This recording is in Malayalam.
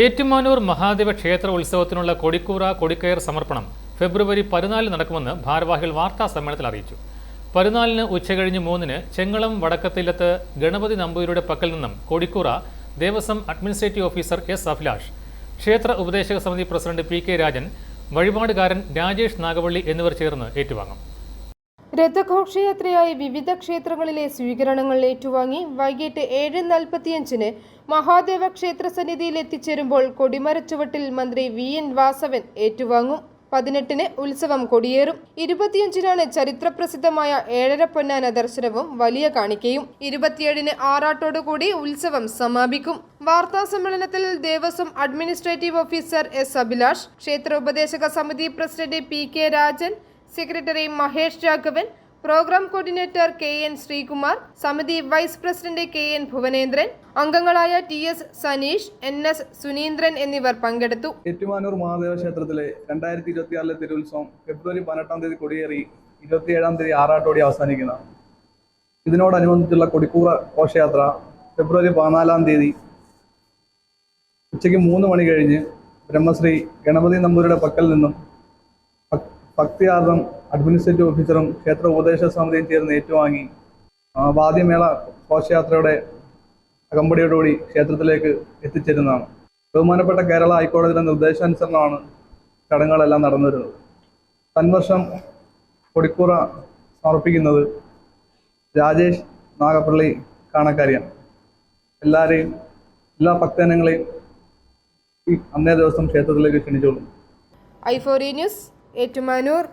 ഏറ്റുമാനൂർ മഹാദേവ ക്ഷേത്ര ഉത്സവത്തിനുള്ള കൊടിക്കൂറ കൊടിക്കയർ സമർപ്പണം ഫെബ്രുവരി പതിനാലിന് നടക്കുമെന്ന് ഭാരവാഹികൾ വാർത്താ സമ്മേളനത്തിൽ അറിയിച്ചു. പതിനാലിന് ഉച്ചകഴിഞ്ഞ് മൂന്നിന് ചെങ്ങളം വടക്കത്തില്ലത്ത് ഗണപതി നമ്പൂരിയുടെ പക്കൽ നിന്നും കൊടിക്കൂറ Devaswom administrative officer S Abhilash ക്ഷേത്ര ഉപദേശക സമിതി പ്രസിഡന്റ് പി കെ രാജൻ വഴിപാടുകാരൻ രാജേഷ് നാഗവള്ളി എന്നിവർ ചേർന്ന് ഏറ്റുവാങ്ങും. രഥഘോഷയാത്രയായി വിവിധ ക്ഷേത്രങ്ങളിലെ സ്വീകരണങ്ങൾ ഏറ്റുവാങ്ങി വൈകിട്ട് ഏഴ് നാൽപ്പത്തിയഞ്ചിന് മഹാദേവ ക്ഷേത്ര സന്നിധിയിൽ എത്തിച്ചേരുമ്പോൾ കൊടിമരച്ചുവട്ടിൽ മന്ത്രി വി എൻ വാസവൻ ഏറ്റുവാങ്ങും. പതിനെട്ടിന് ഉത്സവം കൊടിയേറും. ഇരുപത്തിയഞ്ചിനാണ് ചരിത്രപ്രസിദ്ധമായ ഏഴര പൊന്നാന ദർശനവും വലിയ കാണിക്കയും. ഇരുപത്തിയേഴിന് ആറാട്ടോടുകൂടി ഉത്സവം സമാപിക്കും. വാർത്താ സമ്മേളനത്തിൽ Devaswom administrative officer S Abhilash ക്ഷേത്ര ഉപദേശക സമിതി president P K Rajan secretary Mahesh Raghavan programme coordinator K N Sreekumar സമിതി vice president K N Bhuvanendran അംഗങ്ങളായ T S Saneesh N S Suneendran എന്നിവർ പങ്കെടുത്തു. ഏറ്റുമാനൂർ മഹാദേവ ക്ഷേത്രത്തിലെ രണ്ടായിരത്തി ഇരുപത്തിയാറിലെ തിരുത്സവം ഫെബ്രുവരി പതിനെട്ടാം തീയതി കൊടിയേറി ഇരുപത്തിയേഴാം തീയതി ആറാട്ടോടി അവസാനിക്കുന്നതാണ് ഇതിനോടനുബന്ധിച്ചുള്ള കൊടിക്കൂറ ഘോഷയാത്ര ഫെബ്രുവരി പതിനാലാം തീയതി ഉച്ചയ്ക്ക് മൂന്ന് മണി കഴിഞ്ഞ് ബ്രഹ്മശ്രീ ഗണപതി നമ്പൂരിയുടെ പക്കൽ നിന്നും ഭക്- ഭക്തിയാർദ്രം അഡ്മിനിസ്ട്രേറ്റീവ് ഓഫീസറും ക്ഷേത്ര ഉപദേശക സമിതിയും ചേർന്ന് ഏറ്റുവാങ്ങി. വാദ്യമേള ഘോഷയാത്രയുടെ അകമ്പടിയോടുകൂടി ക്ഷേത്രത്തിലേക്ക് എത്തിച്ചേരുന്നതാണ്. ബഹുമാനപ്പെട്ട കേരള ഹൈക്കോടതിയുടെ നിർദ്ദേശാനുസരണമാണ് ചടങ്ങുകളെല്ലാം നടന്നു വരുന്നത് തൻവർഷം കൊടിക്കൂറ സമർപ്പിക്കുന്നത് രാജേഷ് നാഗപ്പള്ളി കാണക്കാരിയാണ്. എല്ലാവരെയും എല്ലാ ഭക്തജനങ്ങളെയും അന്നേ ദിവസം ക്ഷേത്രത്തിലേക്ക് ക്ഷണിച്ചോളും ഐഫോറി ന്യൂസ് ഏറ്റുമാനൂർ